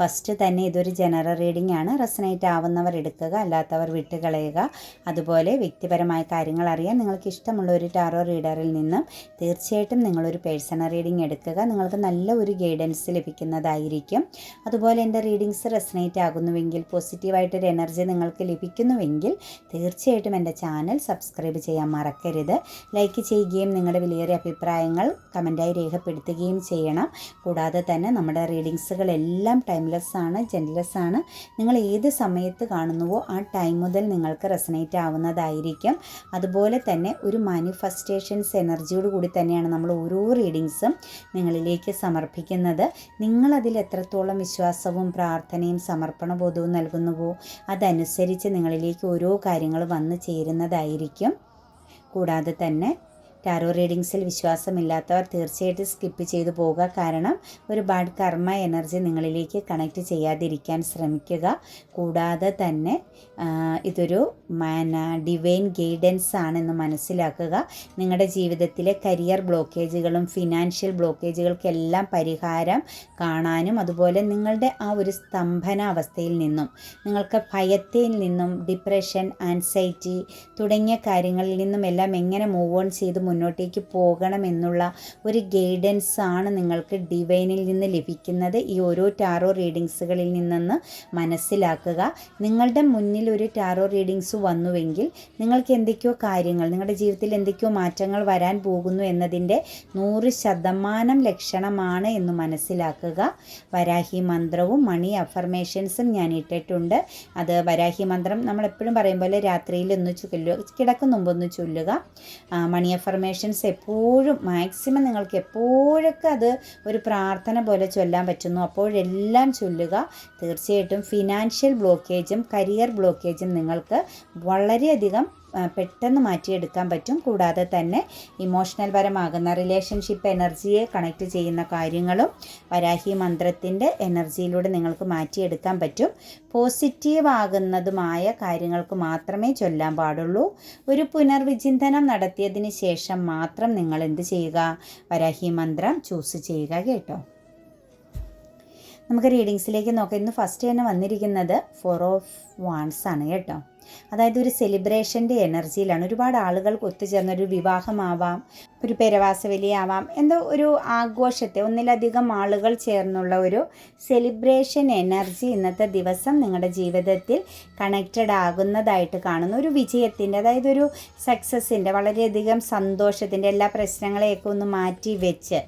First തന്നെ ഇതൊരു general reading ആണ്. റെസനേറ്റ് ആവുന്നവർ എടുക്കുക അല്ലാത്തവർ വിട്ടുകളയുക. അതുപോലെ വ്യക്തിപരമായ കാര്യങ്ങൾ അറിയാൻ നിങ്ങൾക്ക് ഇഷ്ടമുള്ള ഒരു ടാറോ റീഡറിൽ നിന്നും തീർച്ചയായിട്ടും നിങ്ങളൊരു പേഴ്സണൽ റീഡിംഗ് എടുക്കുക. നിങ്ങൾക്ക് നല്ല ഒരു ഗൈഡൻസ് ലഭിക്കുന്നതായിരിക്കും. അതുപോലെ എന്റെ റീഡിങ്സ് റെസനേറ്റ് ആകുന്നുവെങ്കിൽ പോസിറ്റീവായിട്ടൊരു എനർജി നിങ്ങൾക്ക് ലഭിക്കുന്നുവെങ്കിൽ തീർച്ചയായിട്ടും എന്റെ ചാനൽ സബ്സ്ക്രൈബ് ചെയ്യാൻ മറക്കരുത്. ലൈക്ക് ചെയ്യുകയും നിങ്ങളുടെ വിലയേറിയ അഭിപ്രായങ്ങൾ കമന്റായി രേഖപ്പെടുത്തുകയും ചെയ്യണം. കൂടാതെ തന്നെ നമ്മുടെ റീഡിങ്സുകളെല്ലാം ടൈംലെസ് ആണ് ജെൻലെസ് ആണ്. നിങ്ങൾ ഏത് സമയത്ത് കാണുന്നുവോ ആ ടൈം മുതൽ നിങ്ങൾക്ക് റെസനേറ്റ് ആവുന്നതായിരിക്കും. അതുപോലെ തന്നെ ഒരു മാനിഫെസ്റ്റേഷൻസ് എനർജിയോട് കൂടി തന്നെയാണ് നമ്മൾ ഓരോ റീഡിങ്സും നിങ്ങളിലേക്ക് സമർപ്പിക്കുന്നത്. നിങ്ങളതിൽ എത്രത്തോളം വിശ്വാസവും പ്രാർത്ഥനയും സമർപ്പണ ബോധവും നൽകുന്നുവോ അതനുസരിച്ച് നിങ്ങളിലേക്ക് ഓരോ കാര്യങ്ങൾ വന്നു ചേരുന്നതായിരിക്കും. കൂടാതെ തന്നെ ടാരോ റീഡിങ്സിൽ വിശ്വാസമില്ലാത്തവർ തീർച്ചയായിട്ടും സ്കിപ്പ് ചെയ്തു പോകുക. കാരണം ഒരു ബാഡ് കർമ്മ എനർജി നിങ്ങളിലേക്ക് കണക്റ്റ് ചെയ്യാതിരിക്കാൻ ശ്രമിക്കുക. കൂടാതെ തന്നെ ഇതൊരു ഡിവൈൻ ഗൈഡൻസ് ആണെന്ന് മനസ്സിലാക്കുക. നിങ്ങളുടെ ജീവിതത്തിലെ കരിയർ ബ്ലോക്കേജുകളും ഫിനാൻഷ്യൽ ബ്ലോക്കേജുകൾക്കെല്ലാം പരിഹാരം കാണാനും അതുപോലെ നിങ്ങളുടെ ആ ഒരു സ്തംഭന അവസ്ഥയിൽ നിന്നും നിങ്ങൾക്ക് ഭയത്തിൽ നിന്നും ഡിപ്രഷൻ ആൻസൈറ്റി തുടങ്ങിയ കാര്യങ്ങളിൽ നിന്നും എല്ലാം എങ്ങനെ മൂവ് ഓൺ ചെയ്ത് മുന്നോട്ടേക്ക് പോകണമെന്നുള്ള ഒരു ഗൈഡൻസ് ആണ് നിങ്ങൾക്ക് ഡിവൈനിൽ നിന്ന് ലഭിക്കുന്നത്. ഈ ഓരോ ടാറോ റീഡിങ്സുകളിൽ നിന്നെന്ന് മനസ്സിലാക്കുക. നിങ്ങളുടെ മുന്നിൽ ഒരു ടാറോ റീഡിങ്സ് വന്നുവെങ്കിൽ നിങ്ങൾക്ക് എന്തൊക്കെയോ കാര്യങ്ങൾ നിങ്ങളുടെ ജീവിതത്തിൽ എന്തൊക്കെയോ മാറ്റങ്ങൾ വരാൻ പോകുന്നു എന്നതിന്റെ നൂറ് ശതമാനം ലക്ഷണമാണ് എന്ന് മനസ്സിലാക്കുക. വരാഹി മന്ത്രവും മണി അഫർമേഷൻസും ഞാൻ ഇട്ടിട്ടുണ്ട്. അത് വരാഹി മന്ത്രം നമ്മളെപ്പോഴും പറയും പോലെ രാത്രിയിൽ ഒന്ന് ചൊല്ലുക കിടക്കും മുമ്പൊന്ന് ചൊല്ലുക. മണി മണി അഫർമേഷൻസ് എപ്പോഴും മാക്സിമം നിങ്ങൾക്ക് എപ്പോഴൊക്കെ അത് ഒരു പ്രാർത്ഥന പോലെ ചൊല്ലാൻ പറ്റുന്നു അപ്പോഴെല്ലാം ചൊല്ലുക. തീർച്ചയായിട്ടും ഫിനാൻഷ്യൽ ബ്ലോക്കേജും കരിയർ ബ്ലോക്കേജും നിങ്ങൾക്ക് വളരെയധികം പെട്ടെന്ന് മാറ്റിയെടുക്കാൻ പറ്റും. കൂടാതെ തന്നെ ഇമോഷണൽ പരമാകുന്ന റിലേഷൻഷിപ്പ് എനർജിയെ കണക്ട് ചെയ്യുന്ന കാര്യങ്ങളും വരാഹി മന്ത്രത്തിന്റെ എനർജിയിലൂടെ നിങ്ങൾക്ക് മാറ്റിയെടുക്കാൻ പറ്റും. പോസിറ്റീവ് ആകുന്നതുമായ കാര്യങ്ങൾക്ക് മാത്രമേ ചൊല്ലാൻ പാടുള്ളൂ. ഒരു പുനർവിചിന്തനം നടത്തിയതിന് ശേഷം മാത്രം നിങ്ങൾ എന്ത് ചെയ്യുക? വരാഹി മന്ത്രം ചൂസ് ചെയ്യുക കേട്ടോ. നമുക്ക് റീഡിങ്സിലേക്ക് നോക്കാം. ഇന്ന് ഫസ്റ്റ് തന്നെ വന്നിരിക്കുന്നത് ഫോർ ഓഫ് വാൺസ് ആണ് കേട്ടോ. അതായത് ഒരു സെലിബ്രേഷന്റെ എനർജിയിലാണ് ഒരുപാട് ആളുകൾ ഒത്തുചേർന്ന ഒരു വിവാഹമാവാം ഒരു പെരവാസവലിയാവാം എന്തോ ഒരു ആഘോഷത്തെ ഒന്നിലധികം ആളുകൾ ചേർന്നുള്ള ഒരു സെലിബ്രേഷൻ എനർജി ഇന്നത്തെ ദിവസം നിങ്ങളുടെ ജീവിതത്തിൽ കണക്റ്റഡ് ആകുന്നതായിട്ട് കാണുന്നു. ഒരു വിജയത്തിന്റെ അതായത് ഒരു സക്സസിന്റെ വളരെയധികം സന്തോഷത്തിന്റെ എല്ലാ പ്രശ്നങ്ങളെയൊക്കെ ഒന്ന് മാറ്റി വെച്ച്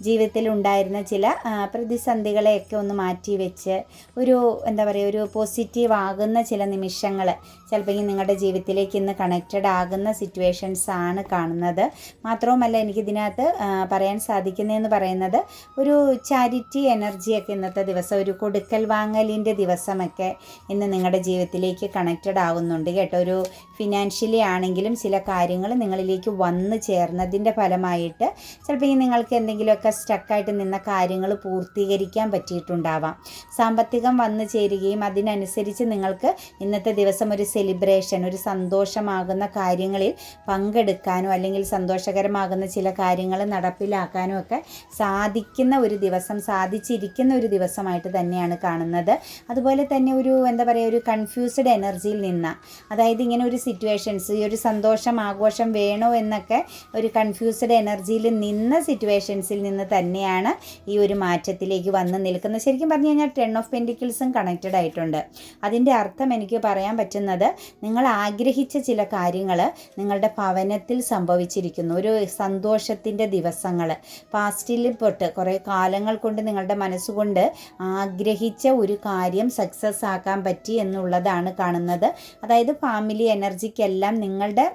ജീവിതത്തിൽ ഉണ്ടായിരുന്ന ചില പ്രതിസന്ധികളെയൊക്കെ ഒന്ന് മാറ്റി വെച്ച് ഒരു എന്താ പറയുക ഒരു പോസിറ്റീവ് ആകുന്ന ചില നിമിഷങ്ങൾ ചിലപ്പോൾ നിങ്ങളുടെ ജീവിതത്തിലേക്ക് ഇന്ന് കണക്റ്റഡ് ആകുന്ന സിറ്റുവേഷൻസ് ആണ് കാണുന്നത്. മാത്രവുമല്ല എനിക്കിതിനകത്ത് പറയാൻ സാധിക്കുന്നതെന്ന് പറയുന്നത് ഒരു ചാരിറ്റി എനർജിയൊക്കെ ഇന്നത്തെ ദിവസം ഒരു കൊടുക്കൽ വാങ്ങലിന്റെ ദിവസമൊക്കെ ഇന്ന് നിങ്ങളുടെ ജീവിതത്തിലേക്ക് കണക്റ്റഡ് ആകുന്നുണ്ട് കേട്ടോ. ഒരു ഫിനാൻഷ്യലി ആണെങ്കിലും ചില കാര്യങ്ങൾ നിങ്ങളിലേക്ക് വന്നു ചേർന്നതിന്റെ ഫലമായിട്ട് ചിലപ്പോൾ നിങ്ങൾക്ക് എന്തെങ്കിലുമൊക്കെ സ്റ്റക്കായിട്ട് നിന്ന കാര്യങ്ങൾ പൂർത്തീകരിക്കാൻ പറ്റിയിട്ടുണ്ടാവാം. സാമ്പത്തികം വന്നു ചേരുകയും അതിനനുസരിച്ച് നിങ്ങൾക്ക് ഇന്നത്തെ ദിവസം ഒരു സെലിബ്രേഷൻ ഒരു സന്തോഷമാകുന്ന കാര്യങ്ങളിൽ പങ്കെടുക്കാനോ അല്ലെങ്കിൽ സന്തോഷകരമാകുന്ന ചില കാര്യങ്ങൾ നടപ്പിലാക്കാനോ ഒക്കെ സാധിക്കുന്ന ഒരു ദിവസം സാധിച്ചിരിക്കുന്ന ഒരു ദിവസമായിട്ട് തന്നെയാണ് കാണുന്നത്. അതുപോലെ തന്നെ ഒരു എന്താ പറയുക ഒരു കൺഫ്യൂസ്ഡ് എനർജിയിൽ നിന്ന് അതായത് ഇങ്ങനെ ഒരു സിറ്റുവേഷൻസ് ഈ ഒരു സന്തോഷം ആഘോഷം വേണോ എന്നൊക്കെ ഒരു കൺഫ്യൂസ്ഡ് എനർജിയിൽ നിന്ന സിറ്റുവേഷൻസിൽ നിന്ന് തന്നെയാണ് ഈ ഒരു മാറ്റത്തിലേക്ക് വന്ന് നിൽക്കുന്നത്. ശരിക്കും പറഞ്ഞു കഴിഞ്ഞാൽ ടെൻ ഓഫ് പെന്റിക്കിൾസും കണക്റ്റഡ് ആയിട്ടുണ്ട്. അതിന്റെ അർത്ഥം എനിക്ക് പറയാൻ പറ്റുന്നത് നിങ്ങൾ ആഗ്രഹിച്ച ചില കാര്യങ്ങൾ നിങ്ങളുടെ ഭവനത്തിൽ സംഭവിച്ചിരിക്കുന്നു. ഒരു സന്തോഷത്തിന്റെ ദിവസങ്ങൾ പാസ്റ്റിൽ പൊട്ട് കുറേ കാലങ്ങൾ കൊണ്ട് നിങ്ങളുടെ മനസ്സുകൊണ്ട് ആഗ്രഹിച്ച ഒരു കാര്യം സക്സസ് ആക്കാൻ പറ്റി എന്നുള്ളതാണ് കാണുന്നത്. അതായത് ഫാമിലി എനർജിക്കെല്ലാം നിങ്ങളുടെ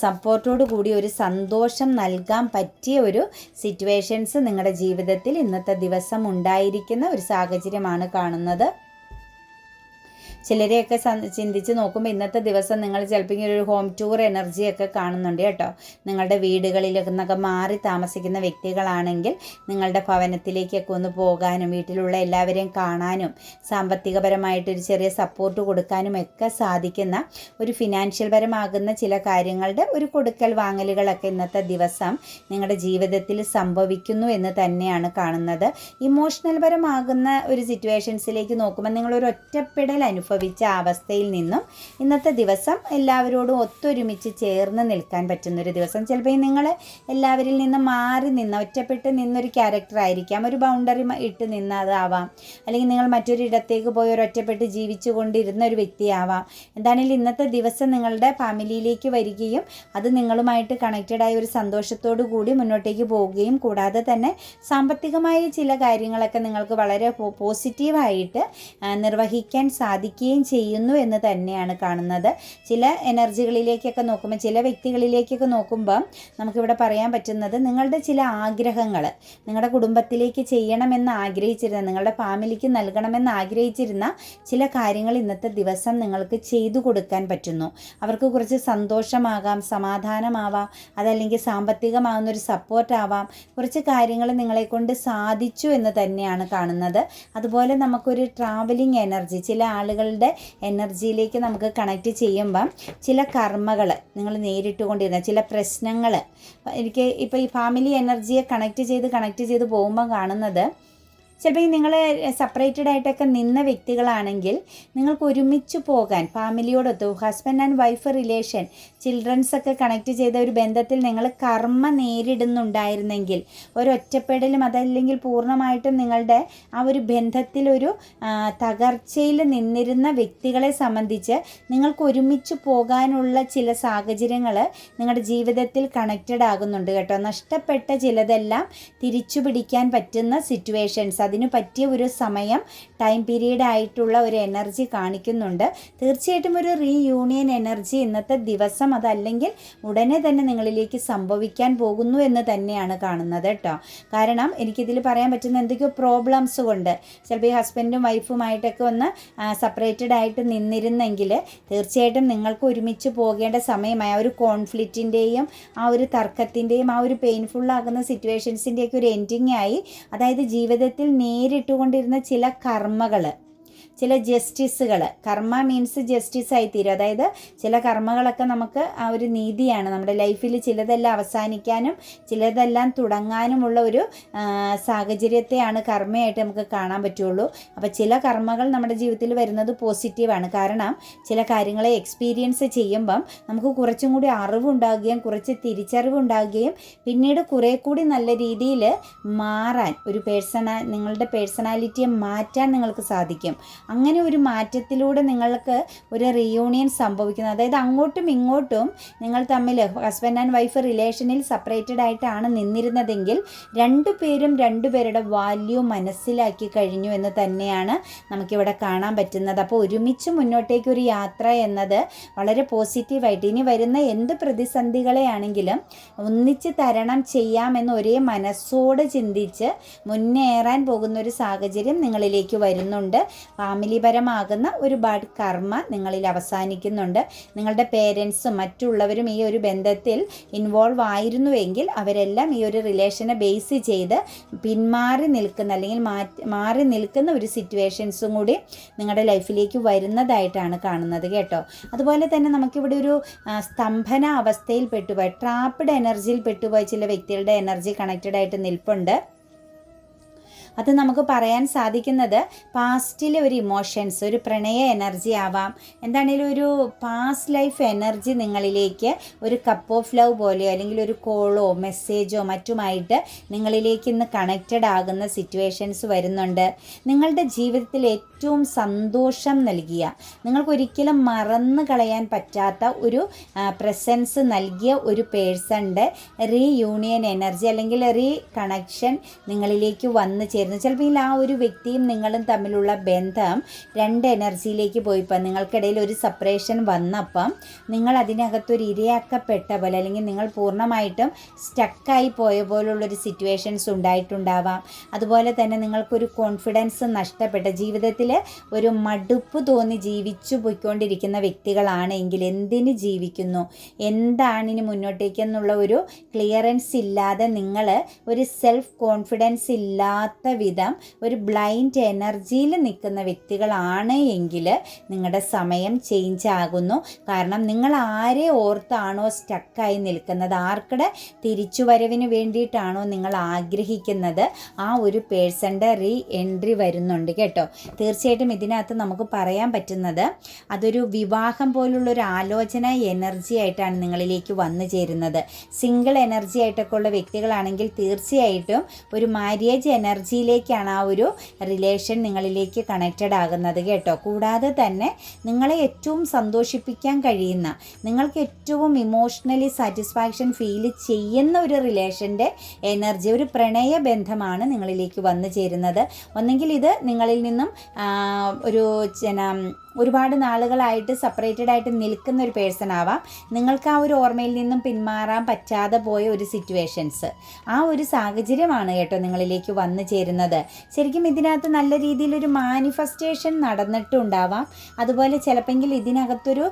സപ്പോർട്ടോട് കൂടി ഒരു സന്തോഷം നൽകാൻ പറ്റിയ ഒരു സിറ്റുവേഷൻസ് നിങ്ങളുടെ ജീവിതത്തിൽ ഇന്നത്തെ ദിവസം ഉണ്ടായിരിക്കുന്ന ഒരു സാഹചര്യമാണ് കാണുന്നത്. ചിലരെയൊക്കെ ചിന്തിച്ച് നോക്കുമ്പോൾ ഇന്നത്തെ ദിവസം നിങ്ങൾ ചിലപ്പോൾ ഒരു ഹോം ടൂർ എനർജിയൊക്കെ കാണുന്നുണ്ട് കേട്ടോ. നിങ്ങളുടെ വീടുകളിലൊക്കെ നിന്നൊക്കെ മാറി താമസിക്കുന്ന വ്യക്തികളാണെങ്കിൽ നിങ്ങളുടെ ഭവനത്തിലേക്കൊക്കെ ഒന്ന് പോകാനും വീട്ടിലുള്ള എല്ലാവരെയും കാണാനും സാമ്പത്തികപരമായിട്ടൊരു ചെറിയ സപ്പോർട്ട് കൊടുക്കാനും ഒക്കെ സാധിക്കുന്ന ഒരു ഫിനാൻഷ്യൽ പരമാകുന്ന ചില കാര്യങ്ങളുടെ ഒരു കൊടുക്കൽ വാങ്ങലുകളൊക്കെ ഇന്നത്തെ ദിവസം നിങ്ങളുടെ ജീവിതത്തിൽ സംഭവിക്കുന്നു എന്ന് തന്നെയാണ് കാണുന്നത്. ഇമോഷണൽ പരമാകുന്ന ഒരു സിറ്റുവേഷൻസിലേക്ക് നോക്കുമ്പോൾ നിങ്ങളൊരു ഒറ്റപ്പെടൽ അനുഭവിച്ച അവസ്ഥയിൽ നിന്നും ഇന്നത്തെ ദിവസം എല്ലാവരോടും ഒത്തൊരുമിച്ച് ചേർന്ന് നിൽക്കാൻ പറ്റുന്ന ഒരു ദിവസം ചിലപ്പോൾ നിങ്ങൾ എല്ലാവരിൽ നിന്നും മാറി നിന്ന് ഒറ്റപ്പെട്ട് നിന്നൊരു ക്യാരക്ടർ ആയിരിക്കാം. ഒരു ബൗണ്ടറി ഇട്ട് നിന്നതാവാം അല്ലെങ്കിൽ നിങ്ങൾ മറ്റൊരിടത്തേക്ക് പോയി ഒരു ഒറ്റപ്പെട്ട് ജീവിച്ചു കൊണ്ടിരുന്ന ഒരു വ്യക്തിയാവാം എന്താണെങ്കിലും ഇന്നത്തെ ദിവസം നിങ്ങളുടെ ഫാമിലിയിലേക്ക് വരികയും അത് നിങ്ങളുമായിട്ട് കണക്റ്റഡ് ആയ ഒരു സന്തോഷത്തോടു കൂടി മുന്നോട്ടേക്ക് പോവുകയും കൂടാതെ തന്നെ സാമ്പത്തികമായ ചില കാര്യങ്ങളൊക്കെ നിങ്ങൾക്ക് വളരെ പോസിറ്റീവായിട്ട് നിർവഹിക്കാൻ നിർവഹിക്കാൻ സാധിക്കുകയും ചെയ്യുന്നു എന്ന് തന്നെയാണ് കാണുന്നത്. ചില എനർജികളിലേക്കൊക്കെ നോക്കുമ്പോൾ ചില വ്യക്തികളിലേക്കൊക്കെ നോക്കുമ്പോൾ നമുക്കിവിടെ പറയാൻ പറ്റുന്നത് നിങ്ങളുടെ ചില ആഗ്രഹങ്ങൾ നിങ്ങളുടെ കുടുംബത്തിലേക്ക് ചെയ്യണമെന്ന് ആഗ്രഹിച്ചിരുന്ന നിങ്ങളുടെ ഫാമിലിക്ക് നൽകണമെന്ന് ആഗ്രഹിച്ചിരുന്ന ചില കാര്യങ്ങൾ ഇന്നത്തെ ദിവസം നിങ്ങൾക്ക് ചെയ്തു കൊടുക്കാൻ പറ്റുന്നു. അവർക്ക് കുറച്ച് സന്തോഷമാകാം സമാധാനമാവാം അതല്ലെങ്കിൽ സാമ്പത്തികമാകുന്ന ഒരു സപ്പോർട്ടാവാം. കുറച്ച് കാര്യങ്ങൾ നിങ്ങളെ കൊണ്ട് സാധിച്ചു എന്ന് തന്നെയാണ് കാണുന്നത്. അതുപോലെ നമുക്കൊരു ട്രാവലിംഗ് എനർജി ചില ആളുകളുടെ എനർജിയിലേക്ക് നമുക്ക് കണക്ട് ചെയ്യുമ്പം ചില കർമ്മകൾ നിങ്ങൾ നേരിട്ടുകൊണ്ടിരുന്ന ചില പ്രശ്നങ്ങൾ. എനിക്ക് ഇപ്പോൾ ഈ ഫാമിലി എനർജിയെ കണക്ട് ചെയ്ത് കണക്ട് ചെയ്ത് പോകുമ്പോൾ കാണുന്നത് ചിലപ്പോൾ നിങ്ങൾ സെപ്പറേറ്റഡ് ആയിട്ടൊക്കെ നിന്ന വ്യക്തികളാണെങ്കിൽ നിങ്ങൾക്ക് ഒരുമിച്ച് പോകാൻ ഫാമിലിയോടൊത്ത് husband and wife relation children's ഒക്കെ കണക്ട് ചെയ്ത ഒരു ബന്ധത്തിൽ നിങ്ങൾ കർമ്മ നേരിടുന്നുണ്ടായിരുന്നെങ്കിൽ ഒരൊറ്റപ്പെടലും അതല്ലെങ്കിൽ പൂർണമായിട്ടും നിങ്ങളുടെ ആ ഒരു ബന്ധത്തിലൊരു തകർച്ചയിൽ നിന്നിരുന്ന വ്യക്തികളെ സംബന്ധിച്ച് നിങ്ങൾക്ക് ഒരുമിച്ച് പോകാനുള്ള ചില സാഹചര്യങ്ങൾ നിങ്ങളുടെ ജീവിതത്തിൽ കണക്റ്റഡ് ആകുന്നുണ്ട് കേട്ടോ. നഷ്ടപ്പെട്ട ചിലതെല്ലാം തിരിച്ചു പിടിക്കാൻ പറ്റുന്ന സിറ്റുവേഷൻസ് അതിന് പറ്റിയ ഒരു സമയം ടൈം പീരീഡ് ആയിട്ടുള്ള ഒരു എനർജി കാണിക്കുന്നുണ്ട്. തീർച്ചയായിട്ടും ഒരു റീയൂണിയൻ എനർജി ഇന്നത്തെ ദിവസം അതല്ലെങ്കിൽ ഉടനെ തന്നെ നിങ്ങളിലേക്ക് സംഭവിക്കാൻ പോകുന്നു എന്ന് തന്നെയാണ് കാണുന്നത് കേട്ടോ കാരണം എനിക്കിതിൽ പറയാൻ പറ്റുന്ന എന്തൊക്കെയോ പ്രോബ്ലംസ് കൊണ്ട് ചിലപ്പോൾ ഈ ഹസ്ബൻഡും വൈഫുമായിട്ടൊക്കെ ഒന്ന് സെപ്പറേറ്റഡ് ആയിട്ട് നിന്നിരുന്നെങ്കിൽ തീർച്ചയായിട്ടും നിങ്ങൾക്ക് ഒരുമിച്ച് പോകേണ്ട സമയമായി. ഒരു കോൺഫ്ലിക്റ്റിന്റെയും ആ ഒരു തർക്കത്തിന്റെയും ആ ഒരു പെയിൻഫുള്ളാകുന്ന സിറ്റുവേഷൻസിന്റെയൊക്കെ ഒരു എൻഡിങ് ആയി. അതായത് ജീവിതത്തിൽ നേരിട്ടുകൊണ്ടിരുന്ന ചില കർമ്മകൾ ചില ജസ്റ്റിസുകൾ കർമ്മ മീൻസ് ജസ്റ്റിസ് ആയിത്തീരും. അതായത് ചില കർമ്മകളൊക്കെ നമുക്ക് ആ ഒരു നീതിയാണ്. നമ്മുടെ ലൈഫിൽ ചിലതെല്ലാം അവസാനിക്കാനും ചിലതെല്ലാം തുടങ്ങാനുമുള്ള ഒരു സാഹചര്യത്തെയാണ് കർമ്മയായിട്ട് നമുക്ക് കാണാൻ പറ്റുള്ളൂ. അപ്പോൾ ചില കർമ്മകൾ നമ്മുടെ ജീവിതത്തിൽ വരുന്നത് പോസിറ്റീവാണ് കാരണം ചില കാര്യങ്ങളെ എക്സ്പീരിയൻസ് ചെയ്യുമ്പം നമുക്ക് കുറച്ചും കൂടി അറിവുണ്ടാകുകയും കുറച്ച് തിരിച്ചറിവുണ്ടാകുകയും പിന്നീട് കുറേ കൂടി നല്ല രീതിയിൽ മാറാൻ ഒരു പേഴ്സണ നിങ്ങളുടെ പേഴ്സണാലിറ്റിയെ മാറ്റാൻ നിങ്ങൾക്ക് സാധിക്കും. അങ്ങനെ ഒരു മാറ്റത്തിലൂടെ നിങ്ങൾക്ക് ഒരു റിയൂണിയൻ സംഭവിക്കുന്നത് അതായത് അങ്ങോട്ടും ഇങ്ങോട്ടും നിങ്ങൾ തമ്മിൽ ഹസ്ബൻഡ് ആൻഡ് വൈഫ് റിലേഷനിൽ സെപ്പറേറ്റഡ് ആയിട്ടാണ് നിന്നിരുന്നതെങ്കിൽ രണ്ടുപേരും രണ്ടുപേരുടെ വാല്യൂ മനസ്സിലാക്കി കഴിഞ്ഞു എന്ന് തന്നെയാണ് നമുക്കിവിടെ കാണാൻ പറ്റുന്നത്. അപ്പോൾ ഒരുമിച്ച് മുന്നോട്ടേക്ക് ഒരു യാത്ര എന്നത് വളരെ പോസിറ്റീവായിട്ട് ഇനി വരുന്ന എന്ത് പ്രതിസന്ധികളെയാണെങ്കിലും ഒന്നിച്ച് തരണം ചെയ്യാമെന്ന് ഒരേ മനസ്സോട് ചിന്തിച്ച് മുന്നേറാൻ പോകുന്ന ഒരു സാഹചര്യം നിങ്ങളിലേക്ക് വരുന്നുണ്ട്. ഫാമിലിപരമാകുന്ന ഒരുപാട് കർമ്മ നിങ്ങളിൽ അവസാനിക്കുന്നുണ്ട്. നിങ്ങളുടെ പേരൻസും മറ്റുള്ളവരും ഈ ഒരു ബന്ധത്തിൽ ഇൻവോൾവ് ആയിരുന്നുവെങ്കിൽ അവരെല്ലാം ഈ ഒരു റിലേഷനെ ബേസ് ചെയ്ത് പിന്മാറി നിൽക്കുന്ന അല്ലെങ്കിൽ മാറ്റി മാറി നിൽക്കുന്ന ഒരു സിറ്റുവേഷൻസും കൂടി നിങ്ങളുടെ ലൈഫിലേക്ക് വരുന്നതായിട്ടാണ് കാണുന്നത് കേട്ടോ. അതുപോലെ തന്നെ നമുക്കിവിടെ ഒരു സ്തംഭന അവസ്ഥയിൽ പെട്ടുപോയ ട്രാപ്പ്ഡ് എനർജിയിൽ പെട്ടുപോയ ചില വ്യക്തികളുടെ എനർജി കണക്റ്റഡ് ആയിട്ട് നിൽപ്പുണ്ട്. അത് നമുക്ക് പറയാൻ സാധിക്കുന്നത് പാസ്റ്റിലെ ഒരു ഇമോഷൻസ് ഒരു പ്രണയ എനർജി ആവാം. എന്താണേലും ഒരു പാസ്റ്റ് ലൈഫ് എനർജി നിങ്ങളിലേക്ക് ഒരു കപ്പ് ഓഫ് ലവ് പോലെയോ അല്ലെങ്കിൽ ഒരു കോളോ മെസ്സേജോ മറ്റുമായിട്ട് നിങ്ങളിലേക്ക് ഇന്ന് കണക്റ്റഡ് ആകുന്ന സിറ്റുവേഷൻസ് വരുന്നുണ്ട്. നിങ്ങളുടെ ജീവിതത്തിൽ ഏറ്റവും സന്തോഷം നൽകിയ നിങ്ങൾക്കൊരിക്കലും മറന്നു കളയാൻ പറ്റാത്ത ഒരു പ്രസൻസ് നൽകിയ ഒരു പേഴ്സണിന്റെ റീയൂണിയൻ എനർജി അല്ലെങ്കിൽ റീ കണക്ഷൻ നിങ്ങളിലേക്ക് വന്നു ചേരുന്നു ചിലപ്പോൾ ആ ഒരു വ്യക്തിയും നിങ്ങളും തമ്മിലുള്ള ബന്ധം രണ്ട് എനർജിയിലേക്ക് പോയിപ്പോൾ നിങ്ങൾക്കിടയിൽ ഒരു സെപ്പറേഷൻ വന്നപ്പം നിങ്ങൾ അതിനകത്തൊരു ഇരയാക്കപ്പെട്ട പോലെ അല്ലെങ്കിൽ നിങ്ങൾ പൂർണമായിട്ടും സ്റ്റക്കായി പോയ പോലുള്ളൊരു സിറ്റുവേഷൻസ് ഉണ്ടായിട്ടുണ്ടാവാം. അതുപോലെ തന്നെ നിങ്ങൾക്കൊരു കോൺഫിഡൻസ് നഷ്ടപ്പെട്ട ജീവിതത്തിൽ ഒരു മടുപ്പ് തോന്നി ജീവിച്ചു പോയിക്കൊണ്ടിരിക്കുന്ന വ്യക്തികളാണെങ്കിൽ എന്തിന് ജീവിക്കുന്നു? എന്താണ് ഇനി മുന്നോട്ടേക്കെന്നുള്ള ഒരു ക്ലിയറൻസ് ഇല്ലാതെ നിങ്ങൾ ഒരു സെൽഫ് കോൺഫിഡൻസ് ഇല്ലാത്ത വിധം ഒരു ബ്ലൈൻഡ് എനർജിയിൽ നിൽക്കുന്ന വ്യക്തികളാണ് എങ്കിൽ നിങ്ങളുടെ സമയം ചേഞ്ച് ആകുന്നു. കാരണം നിങ്ങൾ ആരെ ഓർത്താണോ സ്റ്റക്കായി നിൽക്കുന്നത്? ആർക്കടെ തിരിച്ചുവരവിന് വേണ്ടിയിട്ടാണോ നിങ്ങൾ ആഗ്രഹിക്കുന്നത്? ആ ഒരു പേഴ്സന്റെ റീ എൻട്രി വരുന്നുണ്ട് കേട്ടോ. തീർച്ചയായിട്ടും ഇതിനകത്ത് നമുക്ക് പറയാൻ പറ്റുന്നത് അതൊരു വിവാഹം പോലുള്ളൊരു ആലോചന എനർജി ആയിട്ടാണ് നിങ്ങളിലേക്ക് വന്നു ചേരുന്നത്. സിംഗിൾ എനർജി ആയിട്ടൊക്കെ ഉള്ള വ്യക്തികളാണെങ്കിൽ തീർച്ചയായിട്ടും ഒരു മാര്യേജ് എനർജിയിലേക്കാണ് ആ ഒരു റിലേഷൻ നിങ്ങളിലേക്ക് കണക്റ്റഡ് ആകുന്നത് കേട്ടോ. കൂടാതെ തന്നെ നിങ്ങളെ ഏറ്റവും സന്തോഷിപ്പിക്കാൻ കഴിയുന്ന നിങ്ങൾക്ക് ഏറ്റവും ഇമോഷണലി സാറ്റിസ്ഫാക്ഷൻ ഫീൽ ചെയ്യുന്ന ഒരു റിലേഷന്റെ എനർജി ഒരു പ്രണയ ബന്ധമാണ് നിങ്ങളിലേക്ക് വന്നു ചേരുന്നത്. ഒന്നെങ്കിൽ ഇത് നിങ്ങളിൽ നിന്നും ഒരു ഒരുപാട് നാളുകളായിട്ട് സെപ്പറേറ്റഡ് ആയിട്ട് നിൽക്കുന്ന ഒരു പേഴ്സൺ ആവാം. നിങ്ങൾക്ക് ആ ഒരു ഓർമ്മയിൽ നിന്നും പിന്മാറാൻ പറ്റാതെ പോയ ഒരു സിറ്റുവേഷൻസ് ആ ഒരു സാഹചര്യമാണ് കേട്ടോ നിങ്ങളിലേക്ക് വന്നു ചേരുന്നത്. ശരിക്കും ഇതിനകത്ത് നല്ല രീതിയിലൊരു മാനിഫെസ്റ്റേഷൻ നടന്നിട്ടുണ്ടാവാം. അതുപോലെ ചിലപ്പെങ്കിൽ ഇതിനകത്തൊരു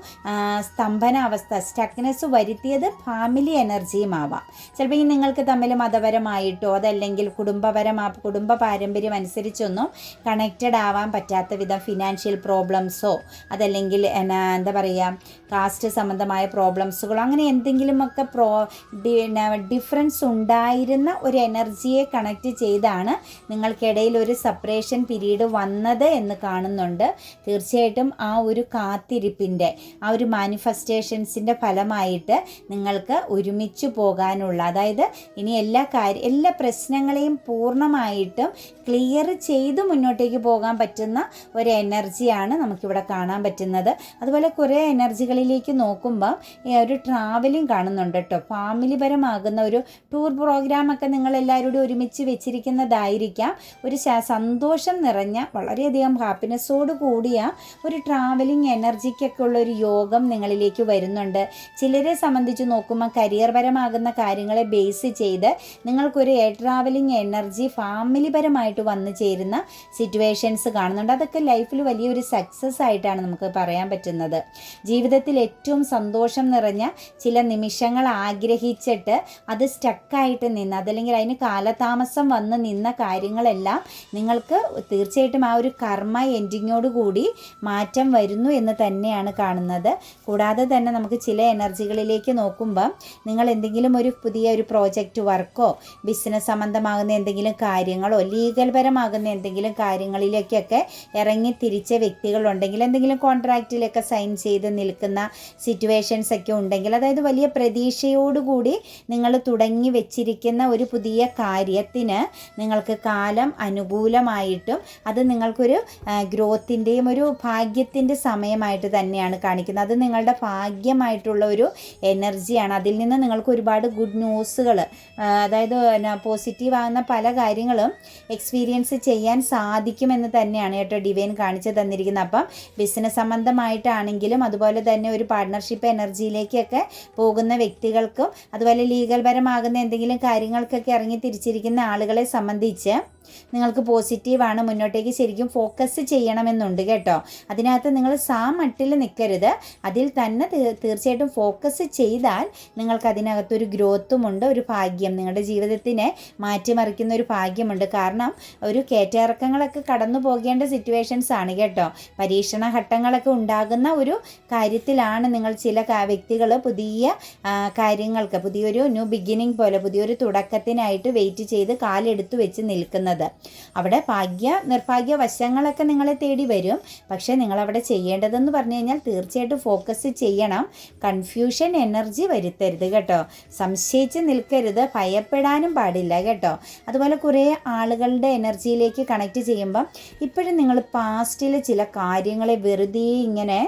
സ്തംഭന അവസ്ഥ സ്റ്റക്നെസ് വരുത്തിയത് ഫാമിലി എനർജിയും ആവാം. ചിലപ്പോൾ നിങ്ങൾക്ക് തമ്മിൽ മതപരമായിട്ടോ അതല്ലെങ്കിൽ കുടുംബപരമാ കുടുംബ പാരമ്പര്യം അനുസരിച്ചൊന്നും കണക്റ്റഡ് ആവാൻ പറ്റാത്ത വിധം ഫിനാൻഷ്യൽ പ്രോബ്ലംസോ അതല്ലെങ്കിൽ എന്നാ എന്താ പറയുക കാസ്റ്റ് സംബന്ധമായ പ്രോബ്ലംസുകളോ അങ്ങനെ എന്തെങ്കിലുമൊക്കെ പ്രോ ഡിഫറൻസ് ഉണ്ടായിരുന്ന ഒരു എനർജിയെ കണക്ട് ചെയ്താണ് നിങ്ങൾക്കിടയിൽ ഒരു സെപ്പറേഷൻ പീരീഡ് വന്നത് എന്ന് കാണുന്നുണ്ട്. തീർച്ചയായിട്ടും ആ ഒരു കാത്തിരിപ്പിന്റെ ആ ഒരു മാനിഫെസ്റ്റേഷൻസിന്റെ ഫലമായിട്ട് നിങ്ങൾക്ക് ഒരുമിച്ച് പോകാനുള്ള അതായത് ഇനി എല്ലാ കാര്യം എല്ലാ പ്രശ്നങ്ങളെയും പൂർണമായിട്ടും ക്ലിയർ ചെയ്ത് മുന്നോട്ടേക്ക് പോകാൻ പറ്റുന്ന ഒരു എനർജിയാണ് നമുക്കിവിടെ കാണാൻ പറ്റുന്നത്. അതുപോലെ കുറേ എനർജികളിലേക്ക് നോക്കുമ്പം ഒരു ട്രാവലിംഗ് കാണുന്നുണ്ട് കേട്ടോ. ഫാമിലി പരമാകുന്ന ഒരു ടൂർ പ്രോഗ്രാമൊക്കെ നിങ്ങൾ എല്ലാവരോടും ഒരുമിച്ച് വെച്ചിരിക്കുന്നതായിരിക്കാം. ഒരു സന്തോഷം നിറഞ്ഞ വളരെയധികം ഹാപ്പിനെസ്സോട് കൂടിയ ഒരു ട്രാവലിംഗ് എനർജിക്കൊക്കെ ഉള്ള ഒരു യോഗം നിങ്ങളിലേക്ക് വരുന്നുണ്ട്. ചിലരെ സംബന്ധിച്ച് നോക്കുമ്പോൾ കരിയർ പരമാകുന്ന കാര്യങ്ങളെ ബേസ് ചെയ്ത് നിങ്ങൾക്കൊരു എയർ ട്രാവലിംഗ് എനർജി ഫാമിലി പരമായിട്ട് വന്നു ചേരുന്ന സിറ്റുവേഷൻസ് കാണുന്നുണ്ട്. അതൊക്കെ ലൈഫിൽ വലിയൊരു സക്സസ് ആയിട്ടാണ് നമുക്ക് പറയാൻ പറ്റുന്നത്. ജീവിതത്തിൽ ഏറ്റവും സന്തോഷം നിറഞ്ഞ ചില നിമിഷങ്ങൾ ആഗ്രഹിച്ചിട്ട് അത് സ്റ്റക്കായിട്ട് നിന്ന് അതല്ലെങ്കിൽ അതിന് കാലതാമസം വന്ന് നിന്ന കാര്യങ്ങളെല്ലാം നിങ്ങൾക്ക് തീർച്ചയായിട്ടും ആ ഒരു കർമ്മ എൻഡിങ്ങോട് കൂടി മാറ്റം വരുന്നു എന്ന് തന്നെയാണ് കാണുന്നത്. കൂടാതെ തന്നെ നമുക്ക് ചില എനർജികളിലേക്ക് നോക്കുമ്പം നിങ്ങൾ എന്തെങ്കിലും ഒരു പുതിയ ഒരു പ്രോജക്റ്റ് വർക്കോ ബിസിനസ് സംബന്ധമാകുന്ന എന്തെങ്കിലും കാര്യങ്ങളോ ലീഗൽ പരമാകുന്ന എന്തെങ്കിലും കാര്യങ്ങളിലേക്കൊക്കെ ഇറങ്ങി തിരിച്ച വ്യക്തികളുണ്ടെങ്കിൽ എന്തെങ്കിലും കോൺട്രാക്റ്റിലൊക്കെ സൈൻ ചെയ്ത് നിൽക്കുന്ന സിറ്റുവേഷൻസ് ഒക്കെ ഉണ്ടെങ്കിൽ അതായത് വലിയ പ്രതീക്ഷയോടുകൂടി നിങ്ങൾ തുടങ്ങി വെച്ചിരിക്കുന്ന ഒരു പുതിയ കാര്യത്തിന് നിങ്ങൾക്ക് കാലം അനുകൂലമായിട്ടും അത് നിങ്ങൾക്കൊരു ഗ്രോത്തിന്റെയും ഒരു ഭാഗ്യത്തിന്റെ സമയമായിട്ട് തന്നെയാണ് കാണിക്കുന്നത്. അത് നിങ്ങളുടെ ഭാഗ്യമായിട്ടുള്ള ഒരു എനർജിയാണ് അതിൽ നിന്ന് നിങ്ങൾക്ക് ഒരുപാട് ഗുഡ് ന്യൂസുകൾ അതായത് പോസിറ്റീവ് ആകുന്ന പല കാര്യങ്ങളും എക്സ്പീരിയൻസ് ചെയ്യാൻ സാധിക്കുമെന്ന് തന്നെയാണ് കേട്ടോ ഡിവൈൻ കാണിച്ചു തന്നിരിക്കുന്നത്. അപ്പം ബിസിനസ് സംബന്ധമായിട്ടാണെങ്കിലും അതുപോലെ തന്നെ ഒരു പാർട്ട്ണർഷിപ്പ് എനർജിയിലേക്കൊക്കെ പോകുന്ന വ്യക്തികൾക്കും അതുപോലെ ലീഗൽ പരമാകുന്ന എന്തെങ്കിലും കാര്യങ്ങൾക്കൊക്കെ ഇറങ്ങി തിരിച്ചിരിക്കുന്ന ആളുകളെ സംബന്ധിച്ച് നിങ്ങൾക്ക് പോസിറ്റീവാണ് മുന്നോട്ടേക്ക് ശരിക്കും ഫോക്കസ് ചെയ്യണമെന്നുണ്ട് കേട്ടോ. അതിനകത്ത് നിങ്ങൾ സാ മട്ടിൽ നിൽക്കരുത്. അതിൽ തന്നെ തീർച്ചയായിട്ടും ഫോക്കസ് ചെയ്താൽ നിങ്ങൾക്ക് അതിനകത്തൊരു ഗ്രോത്തുമുണ്ട് ഒരു ഭാഗ്യം. നിങ്ങളുടെ ജീവിതത്തിനെ മാറ്റിമറിക്കുന്ന ഒരു ഭാഗ്യമുണ്ട്. കാരണം ഒരു കയറ്റിറക്കങ്ങളൊക്കെ കടന്നു പോകേണ്ട സിറ്റുവേഷൻസ് ആണ് കേട്ടോ. പരീക്ഷണ ഘട്ടങ്ങളൊക്കെ ഉണ്ടാകുന്ന ഒരു കാര്യത്തിലാണ് നിങ്ങൾ ചില വ്യക്തികൾ പുതിയ കാര്യങ്ങൾക്ക് പുതിയൊരു ന്യൂ ബിഗിനിങ് പോലെ പുതിയൊരു തുടക്കത്തിനായിട്ട് വെയിറ്റ് ചെയ്ത് കാലെടുത്ത് വെച്ച് നിൽക്കുന്നത്. അവിടെ ഭാഗ്യ നിർഭാഗ്യ വശങ്ങളൊക്കെ നിങ്ങളെ തേടി വരും. പക്ഷേ നിങ്ങളവിടെ ചെയ്യേണ്ടതെന്ന് പറഞ്ഞു കഴിഞ്ഞാൽ തീർച്ചയായിട്ടും ഫോക്കസ് ചെയ്യണം. കൺഫ്യൂഷൻ എനർജി വരുത്തരുത് കേട്ടോ. സംശയിച്ച് നിൽക്കരുത്. ഭയപ്പെടാനും പാടില്ല കേട്ടോ. അതുപോലെ കുറേ ആളുകളുടെ എനർജിയിലേക്ക് കണക്ട് ചെയ്യുമ്പം ഇപ്പോഴും നിങ്ങൾ പാസ്റ്റിൽ ചില കാര്യങ്ങളെ വെറുതെ ഇങ്ങനെ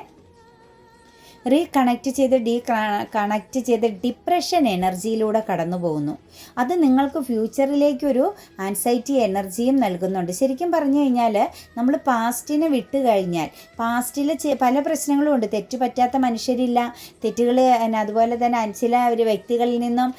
റീകണക്ട് ചെയ്ത് ഡീ കണക്ട് ചെയ്ത് ഡിപ്രഷൻ എനർജിയിലൂടെ കടന്നു പോകുന്നു. അത് നിങ്ങൾക്ക് ഫ്യൂച്ചറിലേക്കൊരു ആൻസൈറ്റി എനർജിയും നൽകുന്നുണ്ട്. ശരിക്കും പറഞ്ഞു കഴിഞ്ഞാൽ നമ്മൾ പാസ്റ്റിനെ വിട്ട് കഴിഞ്ഞാൽ പാസ്റ്റിൽ പല പ്രശ്നങ്ങളും ഉണ്ട്. തെറ്റ് പറ്റാത്ത മനുഷ്യരില്ല. തെറ്റുകൾ അതുപോലെ തന്നെ ചില ഒരു വ്യക്തികളിൽ നിന്നും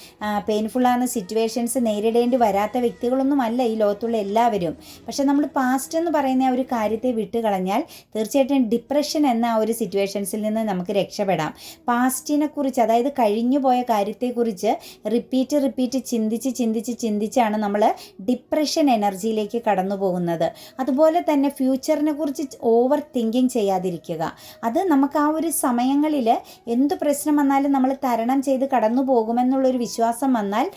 പെയിൻഫുള്ളാകുന്ന സിറ്റുവേഷൻസ് നേരിടേണ്ടി വരാത്ത വ്യക്തികളൊന്നും അല്ല ഈ ലോകത്തുള്ള എല്ലാവരും. പക്ഷെ നമ്മൾ പാസ്റ്റ് എന്ന് പറയുന്ന ഒരു കാര്യത്തെ വിട്ട് കളഞ്ഞാൽ തീർച്ചയായിട്ടും ഡിപ്രഷൻ എന്ന ആ ഒരു സിറ്റുവേഷൻസിൽ നിന്ന് നമുക്ക് രക്ഷപ്പെടാം. പാസ്റ്റിനെ കുറിച്ച് അതായത് കഴിഞ്ഞു പോയ കാര്യത്തെക്കുറിച്ച് റിപ്പീറ്റ് റിപ്പീറ്റ് ചിന്തിച്ച് ചിന്തിച്ച് ചിന്തിച്ചാണ് നമ്മൾ ഡിപ്രഷൻ എനർജിയിലേക്ക് കടന്നു പോകുന്നത് അതുപോലെ തന്നെ ഫ്യൂച്ചറിനെ കുറിച്ച് ഓവർ തിങ്കിങ് ചെയ്യാതിരിക്കുക. അത് നമുക്ക് ആ ഒരു സമയങ്ങളിൽ എന്ത് പ്രശ്നം വന്നാലും നമ്മൾ തരണം ചെയ്ത് കടന്നു പോകുമെന്നുള്ളൊരു വിശ്വാസം വന്നാൽ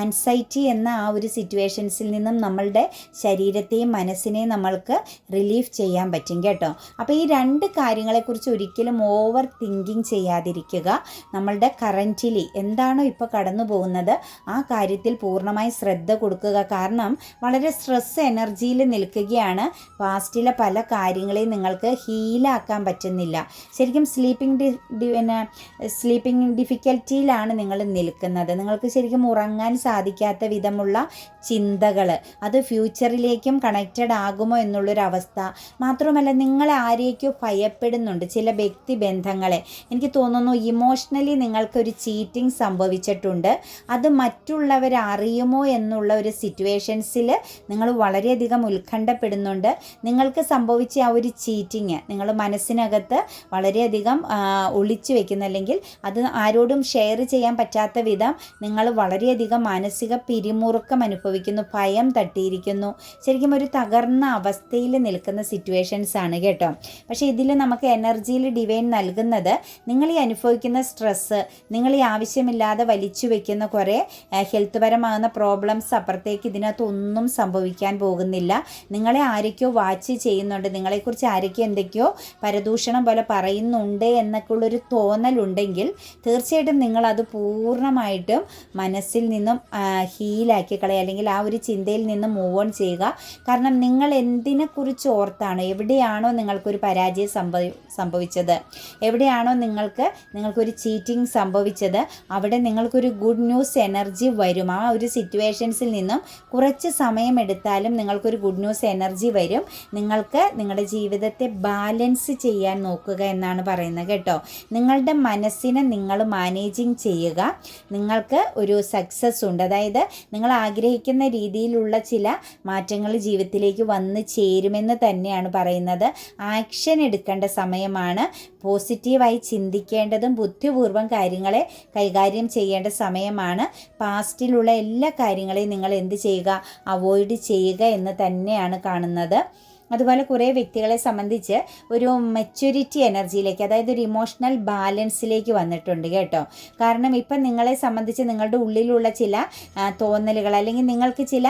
ആൻസൈറ്റി എന്ന ആ ഒരു സിറ്റുവേഷൻസിൽ നിന്നും നമ്മളുടെ ശരീരത്തെയും മനസ്സിനെയും നമ്മൾക്ക് റിലീഫ് ചെയ്യാൻ പറ്റും കേട്ടോ. അപ്പോൾ ഈ രണ്ട് കാര്യങ്ങളെക്കുറിച്ച് ഒരിക്കലും ഓവർ തിങ്കിങ് ചെയ്യാതിരിക്കുക. നമ്മളുടെ കറന്റിലി എന്താണോ ഇപ്പോൾ കടന്നു പോകുന്നത് ആ കാര്യത്തിൽ പൂർണമായി ശ്രദ്ധ കൊടുക്കുക. കാരണം വളരെ സ്ട്രെസ് എനർജിയിൽ നിൽക്കുകയാണ്. പാസ്റ്റിലെ പല കാര്യങ്ങളെയും നിങ്ങൾക്ക് ഹീലാക്കാൻ പറ്റുന്നില്ല. ശരിക്കും സ്ലീപ്പിംഗ് ഡി പിന്നെ സ്ലീപ്പിംഗ് ഡിഫിക്കൽറ്റിയിലാണ് നിങ്ങൾ നിൽക്കുന്നത്. നിങ്ങൾക്ക് ശരിക്കും ഉറങ്ങാൻ സാധിക്കാത്ത വിധമുള്ള ചിന്തകൾ അത് ഫ്യൂച്ചറിലേക്കും കണക്റ്റഡ് ആകുമോ എന്നുള്ളൊരവസ്ഥ. മാത്രമല്ല നിങ്ങളെ ആരെയൊക്കെയോ ഭയപ്പെടുന്നുണ്ട്. ചില വ്യക്തി ബന്ധങ്ങളെ. എനിക്ക് തോന്നുന്നു ഇമോഷണലി നിങ്ങൾക്കൊരു ചീറ്റിംഗ് സംഭവിച്ചിട്ടുണ്ട്. അത് മറ്റുള്ളവർ അറിയുമോ എന്നുള്ള ഒരു സിറ്റുവേഷൻസിൽ നിങ്ങൾ വളരെയധികം ഉത്കണ്ഠപ്പെടുന്നുണ്ട്. നിങ്ങൾക്ക് സംഭവിച്ച ആ ഒരു ചീറ്റിങ് നിങ്ങൾ മനസ്സിനകത്ത് വളരെയധികം ഒളിച്ചു വെക്കുന്ന. അല്ലെങ്കിൽ അത് ആരോടും ഷെയർ ചെയ്യാൻ പറ്റാത്ത വിധം നിങ്ങൾ വളരെയധികം മാനസിക പിരിമുറുക്കം അനുഭവിക്കുന്നു. ഭയം തട്ടിയിരിക്കുന്നു. ശരിക്കും ഒരു തകർന്ന അവസ്ഥയിൽ നിൽക്കുന്ന സിറ്റുവേഷൻസ് ആണ് കേട്ടോ. പക്ഷേ ഇതിൽ നമുക്ക് എനർജിയിൽ ഡിവൈൻ നൽകുന്നത് നിങ്ങൾ ഈ അനുഭവിക്കുന്ന സ്ട്രെസ്സ് നിങ്ങൾ ഈ ആവശ്യമില്ലാതെ വലിച്ചു വെക്കുന്ന കുറേ ഹെൽത്ത് പരമാകുന്ന പ്രോബ്ലംസ് അപ്പുറത്തേക്ക് ഇതിനകത്ത് ഒന്നും സംഭവിക്കാൻ പോകുന്നില്ല. നിങ്ങളെ ആരൊക്കെയോ വാച്ച് ചെയ്യുന്നുണ്ട്. നിങ്ങളെക്കുറിച്ച് ആരൊക്കെയോ എന്തൊക്കെയോ പരദൂഷണം പോലെ പറയുന്നുണ്ട് എന്നൊക്കെ ഉള്ളൊരു തോന്നലുണ്ടെങ്കിൽ തീർച്ചയായിട്ടും നിങ്ങളത് പൂർണമായിട്ടും മനസ്സിൽ നിന്നും ഹീലാക്കി കളയുക. അല്ലെങ്കിൽ ആ ഒരു ചിന്തയിൽ നിന്ന് മൂവ് ഓൺ ചെയ്യുക. കാരണം നിങ്ങൾ എന്തിനെക്കുറിച്ച് ഓർത്താണ്? എവിടെയാണോ നിങ്ങൾക്കൊരു പരാജയം സംഭവി സംഭവിച്ചത്? എവിടെയാണോ നിങ്ങൾക്ക് നിങ്ങൾക്കൊരു ചീറ്റിംഗ് സംഭവിച്ചത്? അവിടെ നിങ്ങൾക്കൊരു ഗുഡ് ന്യൂസ് എനർജി വരും. ആ ഒരു സിറ്റുവേഷൻസിൽ നിന്നും കുറച്ച് സമയമെടുത്താലും നിങ്ങൾക്കൊരു ഗുഡ് ന്യൂസ് എനർജി വരും. നിങ്ങൾക്ക് നിങ്ങളുടെ ജീവിതത്തെ ബാലൻസ് ചെയ്യാൻ നോക്കുക എന്നാണ് പറയുന്നത് കേട്ടോ. നിങ്ങളുടെ മനസ്സിനെ നിങ്ങൾ മാനേജിങ് ചെയ്യുക. നിങ്ങൾക്ക് ഒരു സക്സസ് ഉണ്ട്. അതായത് നിങ്ങൾ ആഗ്രഹിക്കുന്ന രീതിയിലുള്ള ചില മാറ്റങ്ങൾ ജീവിതത്തിലേക്ക് വന്ന് ചേരുമെന്ന് തന്നെയാണ് പറയുന്നത്. ആക്ഷൻ എടുക്കേണ്ട സമയമാണ്. പോസിറ്റീവായി ചിന്തിക്കേണ്ടതും ബുദ്ധിപൂർവം കാര്യങ്ങളെ കൈകാര്യം ചെയ്യേണ്ട സമയമാണ്. പാസ്റ്റിലുള്ള എല്ലാ കാര്യങ്ങളെയും നിങ്ങൾ എന്ത് ചെയ്യുക? അവോയ്ഡ് ചെയ്യുക എന്ന് തന്നെയാണ് കാണുന്നത്. അതുപോലെ കുറേ വ്യക്തികളെ സംബന്ധിച്ച് ഒരു മെച്യൂരിറ്റി എനർജിയിലേക്ക് അതായത് ഒരു ഇമോഷണൽ ബാലൻസിലേക്ക് വന്നിട്ടുണ്ട് കേട്ടോ. കാരണം ഇപ്പം നിങ്ങളെ സംബന്ധിച്ച് നിങ്ങളുടെ ഉള്ളിലുള്ള ചില തോന്നലുകൾ അല്ലെങ്കിൽ നിങ്ങൾക്ക് ചില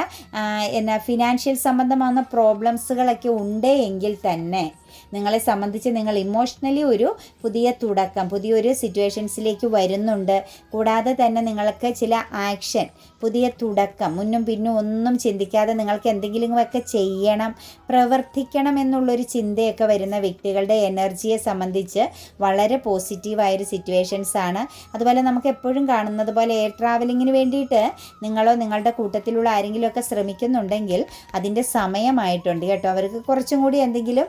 എന്നാ ഫിനാൻഷ്യൽ സംബന്ധമാകുന്ന പ്രോബ്ലംസുകളൊക്കെ ഉണ്ട് എങ്കിൽ തന്നെ നിങ്ങളെ സംബന്ധിച്ച് നിങ്ങൾ ഇമോഷണലി ഒരു പുതിയ തുടക്കം പുതിയൊരു സിറ്റുവേഷൻസിലേക്ക് വരുന്നുണ്ട്. കൂടാതെ തന്നെ നിങ്ങൾക്ക് ചില ആക്ഷൻ പുതിയ തുടക്കം മുന്നും പിന്നും ഒന്നും ചിന്തിക്കാതെ നിങ്ങൾക്ക് എന്തെങ്കിലുമൊക്കെ ചെയ്യണം പ്രവർത്തിക്കണം എന്നുള്ളൊരു ചിന്തയൊക്കെ വരുന്ന വ്യക്തികളുടെ എനർജിയെ സംബന്ധിച്ച് വളരെ പോസിറ്റീവായൊരു സിറ്റുവേഷൻസ് ആണ്. അതുപോലെ നമുക്ക് എപ്പോഴും കാണുന്നത് പോലെ എയർ ട്രാവലിങ്ങിന് വേണ്ടിയിട്ട് നിങ്ങളോ നിങ്ങളുടെ കൂട്ടത്തിലുള്ള ആരെങ്കിലുമൊക്കെ ശ്രമിക്കുന്നുണ്ടെങ്കിൽ അതിന്റെ സമയമായിട്ടുണ്ട് കേട്ടോ. അവർക്ക് കുറച്ചും കൂടി എന്തെങ്കിലും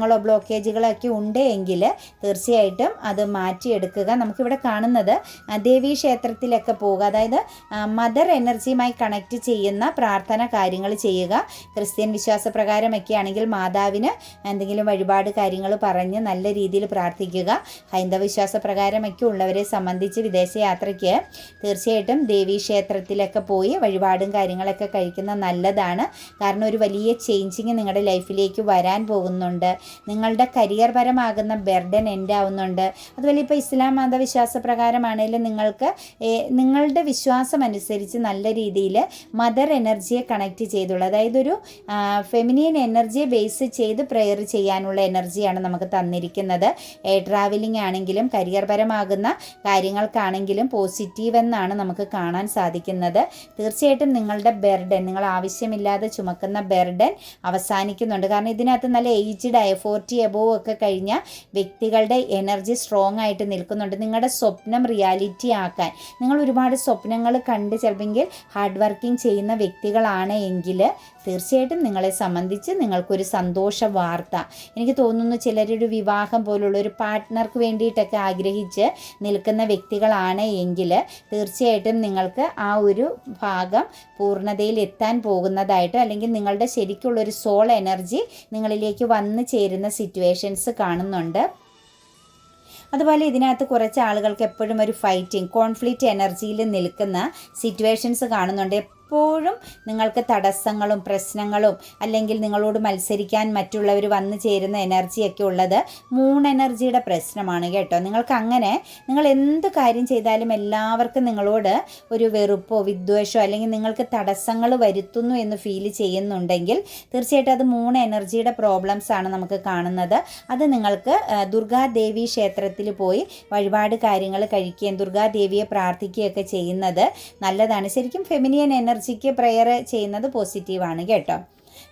തടസ്സങ്ങളോ ബ്ലോക്കേജുകളോ ഒക്കെ ഉണ്ട് എങ്കിൽ തീർച്ചയായിട്ടും അത് മാറ്റിയെടുക്കുക. നമുക്കിവിടെ കാണുന്നത് ദേവീ ക്ഷേത്രത്തിലൊക്കെ പോവുക അതായത് മദർ എനർജിയുമായി കണക്ട് ചെയ്യുന്ന പ്രാർത്ഥന കാര്യങ്ങൾ ചെയ്യുക. ക്രിസ്ത്യൻ വിശ്വാസപ്രകാരമൊക്കെ ആണെങ്കിൽ മാതാവിന് എന്തെങ്കിലും വഴിപാട് കാര്യങ്ങൾ പറഞ്ഞ് നല്ല രീതിയിൽ പ്രാർത്ഥിക്കുക. ഹൈന്ദവ വിശ്വാസപ്രകാരമൊക്കെ ഉള്ളവരെ സംബന്ധിച്ച് വിദേശയാത്രയ്ക്ക് തീർച്ചയായിട്ടും ദേവീ ക്ഷേത്രത്തിലൊക്കെ പോയി വഴിപാടും കാര്യങ്ങളൊക്കെ കഴിക്കുന്ന നല്ലതാണ്. കാരണം ഒരു വലിയ ചേഞ്ചിങ് നിങ്ങളുടെ ലൈഫിലേക്ക് വരാൻ പോകുന്നുണ്ട്. നിങ്ങളുടെ കരിയർ പരമാകുന്ന ബെർഡൻ എൻഡ് ആവുന്നുണ്ട്. അതുപോലെ ഇപ്പോൾ ഇസ്ലാം മതവിശ്വാസ പ്രകാരമാണെങ്കിലും നിങ്ങൾക്ക് നിങ്ങളുടെ വിശ്വാസം അനുസരിച്ച് നല്ല രീതിയിൽ മദർ എനർജിയെ കണക്ട് ചെയ്തുള്ള. അതായത് ഒരു ഫെമിനിയൻ എനർജിയെ ബേസ് ചെയ്ത് പ്രെയർ ചെയ്യാനുള്ള എനർജിയാണ് നമുക്ക് തന്നിരിക്കുന്നത്. ട്രാവലിംഗ് ആണെങ്കിലും കരിയർ പരമാകുന്ന കാര്യങ്ങൾക്കാണെങ്കിലും പോസിറ്റീവ് എന്നാണ് നമുക്ക് കാണാൻ സാധിക്കുന്നത്. തീർച്ചയായിട്ടും നിങ്ങളുടെ ബെർഡൻ നിങ്ങൾ ആവശ്യമില്ലാതെ ചുമക്കുന്ന ബെർഡൻ അവസാനിക്കുന്നുണ്ട്. കാരണം ഇതിനകത്ത് നല്ല ഏജ്ഡ് ആയ ആയ ഫോർട്ടി എബോവ് ഒക്കെ കഴിഞ്ഞ വ്യക്തികളുടെ എനർജി സ്ട്രോങ് ആയിട്ട് നിൽക്കുന്നുണ്ട്. നിങ്ങളുടെ സ്വപ്നം റിയാലിറ്റി ആക്കാൻ. നിങ്ങൾ ഒരുപാട് സ്വപ്നങ്ങൾ കണ്ട് ചിലപ്പോൾ ഹാർഡ് വർക്കിംഗ് ചെയ്യുന്ന വ്യക്തികളാണ് എങ്കിൽ തീർച്ചയായിട്ടും നിങ്ങളെ സംബന്ധിച്ച് നിങ്ങൾക്കൊരു സന്തോഷ വാർത്ത. എനിക്ക് തോന്നുന്നു ചിലരൊരു വിവാഹം പോലുള്ള ഒരു പാർട്ട്ണർക്ക് വേണ്ടിയിട്ടൊക്കെ ആഗ്രഹിച്ച് നിൽക്കുന്ന വ്യക്തികളാണ് എങ്കിൽ തീർച്ചയായിട്ടും നിങ്ങൾക്ക് ആ ഒരു ഭാഗം പൂർണതയിൽ എത്താൻ പോകുന്നതായിട്ട് അല്ലെങ്കിൽ നിങ്ങളുടെ ശരിക്കുള്ളൊരു സോൾ എനർജി നിങ്ങളിലേക്ക് വന്നു ചേരുന്ന സിറ്റുവേഷൻസ് കാണുന്നുണ്ട്. അതുപോലെ ഇതിനകത്ത് കുറച്ച് ആളുകൾക്ക് എപ്പോഴും ഒരു ഫൈറ്റിംഗ് കോൺഫ്ലിക്റ്റ് എനർജിയിൽ നിൽക്കുന്ന സിറ്റുവേഷൻസ് കാണുന്നുണ്ട്. എപ്പോഴും നിങ്ങൾക്ക് തടസ്സങ്ങളും പ്രശ്നങ്ങളും അല്ലെങ്കിൽ നിങ്ങളോട് മത്സരിക്കാൻ മറ്റുള്ളവർ വന്നു ചേരുന്ന എനർജിയൊക്കെ ഉള്ളത് മൂൺ എനർജിയുടെ പ്രശ്നമാണ് കേട്ടോ. നിങ്ങൾക്ക് അങ്ങനെ നിങ്ങൾ എന്ത് കാര്യം ചെയ്താലും എല്ലാവർക്കും നിങ്ങളോട് ഒരു വെറുപ്പോ വിദ്വേഷമോ അല്ലെങ്കിൽ നിങ്ങൾക്ക് തടസ്സങ്ങൾ വരുത്തുന്നു എന്ന് ഫീൽ ചെയ്യുന്നുണ്ടെങ്കിൽ തീർച്ചയായിട്ടും അത് മൂൺ എനർജിയുടെ പ്രോബ്ലംസ് ആണ് നമുക്ക് കാണുന്നത്. അത് നിങ്ങൾക്ക് ദുർഗാദേവി ക്ഷേത്രത്തിൽ പോയി വഴിപാട് കാര്യങ്ങൾ കഴിക്കുകയും ദുർഗാദേവിയെ പ്രാർത്ഥിക്കുകയൊക്കെ ചെയ്യുന്നത് നല്ലതാണ്. ശരിക്കും ഫെമിനിയൻ എനർജി എനർജിക്ക് പ്രെയർ ചെയ്യുന്നത് പോസിറ്റീവാണ് കേട്ടോ.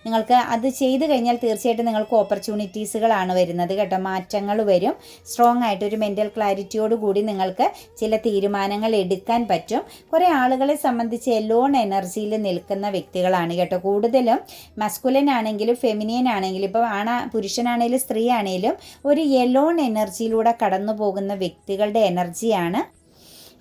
നിങ്ങൾക്ക് അത് ചെയ്തു കഴിഞ്ഞാൽ തീർച്ചയായിട്ടും നിങ്ങൾക്ക് ഓപ്പർച്യൂണിറ്റീസുകളാണ് വരുന്നത് കേട്ടോ. മാറ്റങ്ങൾ വരും. സ്ട്രോങ് ആയിട്ട് ഒരു മെന്റൽ ക്ലാരിറ്റിയോട് കൂടി നിങ്ങൾക്ക് ചില തീരുമാനങ്ങൾ എടുക്കാൻ പറ്റും. കുറേ ആളുകളെ സംബന്ധിച്ച് എല്ലോൺ എനർജിയിൽ നിൽക്കുന്ന വ്യക്തികളാണ് കേട്ടോ. കൂടുതലും മസ്കുലൻ ആണെങ്കിലും ഫെമിനിയൻ ആണെങ്കിലും ഇപ്പോൾ ആണ പുരുഷനാണെങ്കിലും സ്ത്രീ ആണെങ്കിലും ഒരു എലോൺ എനർജിയിലൂടെ കടന്നു പോകുന്ന വ്യക്തികളുടെ എനർജിയാണ്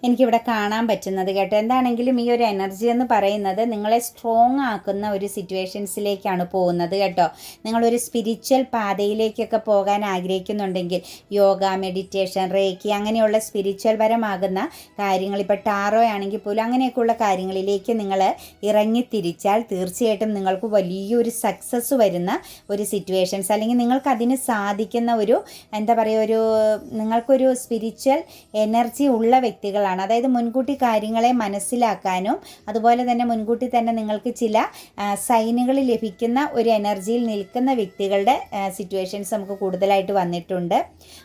എനിക്കിവിടെ കാണാൻ പറ്റുന്നത് കേട്ടോ. എന്താണെങ്കിലും ഈ ഒരു എനർജി എന്ന് പറയുന്നത് നിങ്ങളെ സ്ട്രോങ് ആക്കുന്ന ഒരു സിറ്റുവേഷൻസിലേക്കാണ് പോകുന്നത് കേട്ടോ. നിങ്ങളൊരു സ്പിരിച്വൽ പാതയിലേക്കൊക്കെ പോകാൻ ആഗ്രഹിക്കുന്നുണ്ടെങ്കിൽ യോഗ മെഡിറ്റേഷൻ റേക്കി അങ്ങനെയുള്ള സ്പിരിച്വൽ പരമാകുന്ന കാര്യങ്ങൾ ഇപ്പോൾ ടാറോ ആണെങ്കിൽ പോലും അങ്ങനെയൊക്കെയുള്ള കാര്യങ്ങളിലേക്ക് നിങ്ങൾ ഇറങ്ങി തിരിച്ചാൽ തീർച്ചയായിട്ടും നിങ്ങൾക്ക് വലിയൊരു സക്സസ് വരുന്ന ഒരു സിറ്റുവേഷൻസ് അല്ലെങ്കിൽ നിങ്ങൾക്ക് അതിന് സാധിക്കുന്ന ഒരു എന്താ പറയുക ഒരു നിങ്ങൾക്കൊരു സ്പിരിച്വൽ എനർജി ഉള്ള വ്യക്തികൾ കാര്യങ്ങളാണ്. അതായത് മുൻകൂട്ടി കാര്യങ്ങളെ മനസ്സിലാക്കാനും അതുപോലെ തന്നെ മുൻകൂട്ടി തന്നെ നിങ്ങൾക്ക് ചില സൈനുകൾ ലഭിക്കുന്ന ഒരു എനർജിയിൽ നിൽക്കുന്ന വ്യക്തികളുടെ സിറ്റുവേഷൻസ് നമുക്ക് കൂടുതലായിട്ട് വന്നിട്ടുണ്ട്.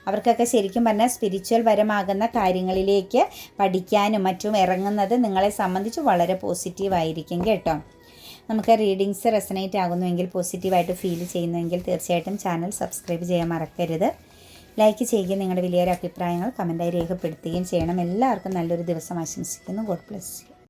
അവർക്കൊക്കെ ശരിക്കും പറഞ്ഞാൽ സ്പിരിച്വൽ പരമാകുന്ന കാര്യങ്ങളിലേക്ക് പഠിക്കാനും മറ്റും ഇറങ്ങുന്നത് നിങ്ങളെ സംബന്ധിച്ച് വളരെ പോസിറ്റീവായിരിക്കും കേട്ടോ. നമുക്ക് റീഡിങ്സ് റെസനേറ്റ് ആകുന്നുവെങ്കിൽ പോസിറ്റീവായിട്ട് ഫീൽ ചെയ്യുന്നുവെങ്കിൽ തീർച്ചയായിട്ടും ചാനൽ സബ്സ്ക്രൈബ് ചെയ്യാൻ മറക്കരുത്. ലൈക്ക് ചെയ്യുകയും നിങ്ങളുടെ വലിയൊരു അഭിപ്രായങ്ങൾ കമന്റായി രേഖപ്പെടുത്തുകയും ചെയ്യണം. എല്ലാവർക്കും നല്ലൊരു ദിവസം ആശംസിക്കുന്നു. God bless